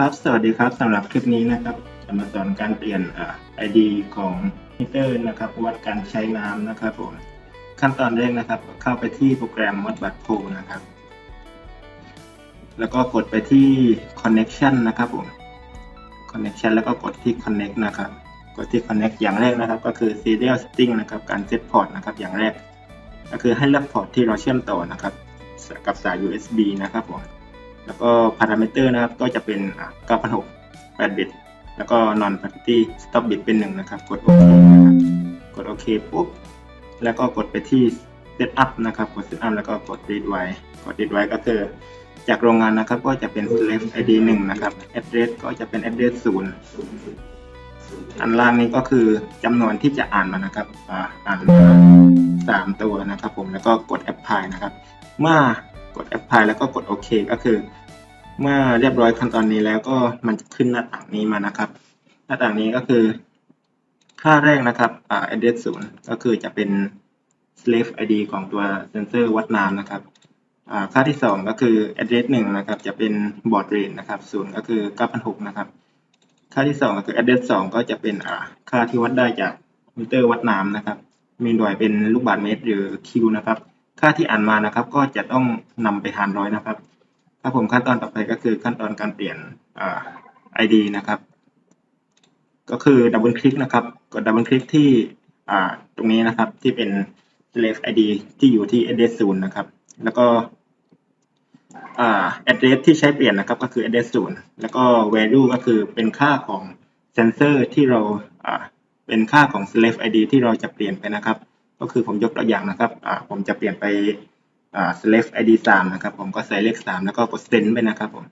ครับ สวัสดีครับสำหรับคลิปนี้นะครับจะมาสอนการเปลี่ยนอ่า ID ของมิเตอร์นะครับ วัดการใช้น้ำนะครับผมขั้นตอนแรกนะครับ เข้าไปที่โปรแกรมวัดบัตรโพนะครับ แล้วก็กดไปที่ connection นะครับผม connection แล้วก็กดที่ connect นะครับ กดที่ connect อย่างแรกนะครับ ก็คือ serial string นะครับ การ set port นะครับ อย่างแรก ก็คือให้เลือกพอร์ตที่เราเชื่อมต่อนะครับ กับสาย USB นะครับผม แล้วก็พารามิเตอร์นะครับก็จะเป็น9,600 8บิต แล้วก็ non parity stop bit เป็น 1 นะครับ กดโอเคนะครับกดโอเคปุ๊บ แล้วก็กดไปที่ setup นะครับ กด setup แล้วก็กด read write กด read write ก็คือจากโรงงานนะครับก็จะเป็น slave id 1 นะครับ address ก็จะเป็น address 0 อันล่างนี้ก็คือจำนวนที่จะอ่านมานะครับ อ่านมาสามตัวนะครับผมแล้วก็กด apply นะครับ เมื่อ กด apply แล้วก็กดโอเคก็คือ เมื่อเรียบร้อยขั้นตอนนี้แล้วก็มันจะขึ้นหน้าต่างนี้มานะครับ หน้าต่างนี้ก็คือ ค่าแรกนะครับอ่า address 0ก็คือจะเป็น slave id ของตัวเซนเซอร์วัดน้ำนะครับอ่าค่าที่ 2 ก็คือ address 1นะครับ จะเป็น baud rate นะครับ0ก็คือ 9,600 นะครับ ค่าที่ 2 ก็คือ address 2 ก็จะเป็นอ่าค่าที่วัดได้จากมิเตอร์วัดน้ำนะครับ มีหน่วยเป็นลูกบาศก์เมตรหรือ Q นะครับ ค่าที่อ่านมานะครับ ก็จะต้องนำไปหารร้อยนะครับครับผมขั้นตอนต่อไปก็คือขั้นตอนการเปลี่ยนอ่า ID นะครับ ก็คือดับเบิลคลิกนะครับกดดับเบิลคลิกที่ตรงนี้นะครับที่เป็น slave ID ที่อยู่ที่ address 0นะครับ แล้วก็ address ที่ใช้เปลี่ยนนะครับก็คือ address 0แล้วก็ value ก็คือเป็นค่าของเซนเซอร์ที่เราอ่าเป็นค่าของ slave ID ที่เราจะเปลี่ยนไปนะครับ ก็คือผมยกตัวอย่างนะครับอ่าผมจะเปลี่ยนไปอ่า slave ID 3นะครับ ผมก็ใส่เลข 3 แล้วก็กด send ไปนะครับผม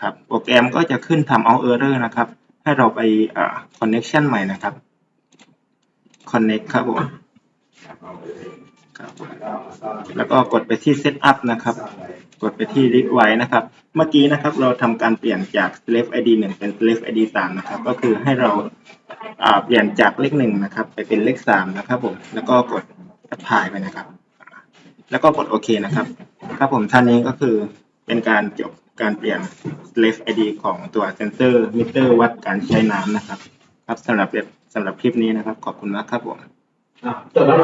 ครับโปรแกรมก็จะขึ้นทำ out error นะครับ ให้เราไปอ่า connection ใหม่นะครับ connect ครับผมครับแล้วก็กดไปที่ setup นะครับ กดไปที่ read write นะครับ เมื่อกี้นะครับเราทำการเปลี่ยนจาก slave ID 1 เป็น slave ID 3 นะครับ ก็คือให้เรา เปลี่ยนจากเลขหนึ่งนะครับ ไปเป็นเลขสามนะครับผมแล้วก็กดถ่ายไปนะครับ แล้วก็กดโอเคนะครับครับผมท่านนี้ก็คือเป็นการจบการเปลี่ยน slave ID ของตัวเซนเซอร์มิเตอร์วัดการใช้น้ำนะครับ ครับสำหรับสำหรับคลิปนี้นะครับ ขอบคุณมากครับผมจบแล้ว